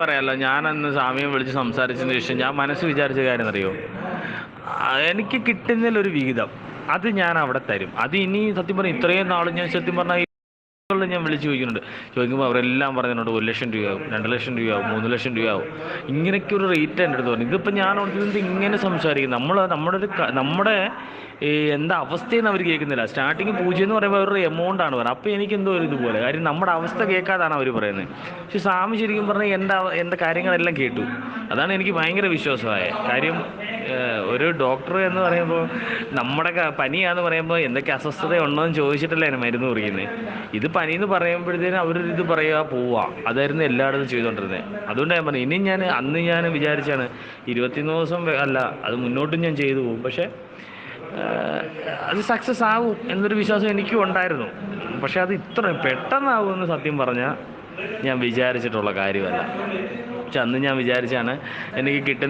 പറയാലോ ഞാൻ അന്ന് സ്വാമിയെ വിളിച്ച് സംസാരിച്ചതിന് ശേഷം ഞാൻ മനസ്സ് വിചാരിച്ച കാര്യം അറിയോ എനിക്ക് കിട്ടുന്നതിലൊരു വിഹിതം. അത് ഞാൻ അവിടെ തരും. അത് ഇനി സത്യം പറഞ്ഞാൽ ഇത്രയും നാളും ഞാൻ സത്യം പറഞ്ഞാൽ ഞാൻ വിളിച്ച് ചോദിക്കുന്നുണ്ട്. ചോദിക്കുമ്പോൾ അവരെല്ലാം പറഞ്ഞിട്ടുണ്ട് ഒരു ലക്ഷം രൂപയാവും രണ്ട് ലക്ഷം രൂപയാവും മൂന്ന് ലക്ഷം രൂപയാവും. ഇങ്ങനെയൊക്കെ ഒരു റേറ്റ് എന്റെ അടുത്ത് പറഞ്ഞു ഇതിപ്പോൾ ഞാൻ ഓർക്കുന്നത് ഇങ്ങനെ സംസാരിക്കും നമ്മൾ നമ്മുടെ ഒരു നമ്മുടെ എന്താ അവസ്ഥയെന്ന് അവർ കേൾക്കുന്നില്ല. സ്റ്റാർട്ടിങ് പൂജ്യം എന്ന് പറയുമ്പോൾ അവരുടെ എമൗണ്ട് ആണ് പറയുന്നത്. അപ്പോൾ എനിക്ക് എന്തോ ഒരു ഇതുപോലെ. കാര്യം നമ്മുടെ അവസ്ഥ കേൾക്കാതാണ് അവർ പറയുന്നത്. പക്ഷെ സ്വാമി ശരിക്കും പറഞ്ഞാൽ എന്റെ എന്റെ കാര്യങ്ങളെല്ലാം കേട്ടു. അതാണ് എനിക്ക് ഭയങ്കര വിശ്വാസമായ കാര്യം. ഒരു ഡോക്ടർ എന്ന് പറയുമ്പോൾ നമ്മുടെ പനിയാന്ന് പറയുമ്പോൾ എന്തൊക്കെ അസ്വസ്ഥത ഉണ്ടോ എന്ന് ചോദിച്ചിട്ടല്ലേ മരുന്ന് കുറിക്കുന്നത് ഇത് പനി എന്ന് പറയുമ്പോഴത്തേനും അവരൊരു ഇത് പറയുക പോവുക അതായിരുന്നു എല്ലായിടത്തും ചെയ്തുകൊണ്ടിരുന്നത് അതുകൊണ്ട് ഞാൻ പറഞ്ഞു ഇനി ഞാൻ അന്ന് ഞാൻ വിചാരിച്ചാണ് ഇരുപത്തിയൊന്ന് ദിവസം അല്ല അത് മുന്നോട്ടും ഞാൻ ചെയ്തു പോകും. പക്ഷേ അത് സക്സസ് ആവും എന്നൊരു വിശ്വാസം എനിക്കും ഉണ്ടായിരുന്നു. പക്ഷേ അത് ഇത്ര പെട്ടെന്നാവുമെന്ന് സത്യം പറഞ്ഞാൽ ഞാൻ വിചാരിച്ചിട്ടുള്ള കാര്യമല്ല. പക്ഷെ അന്ന് ഞാൻ വിചാരിച്ചാണ് എനിക്ക് കിട്ടുന്ന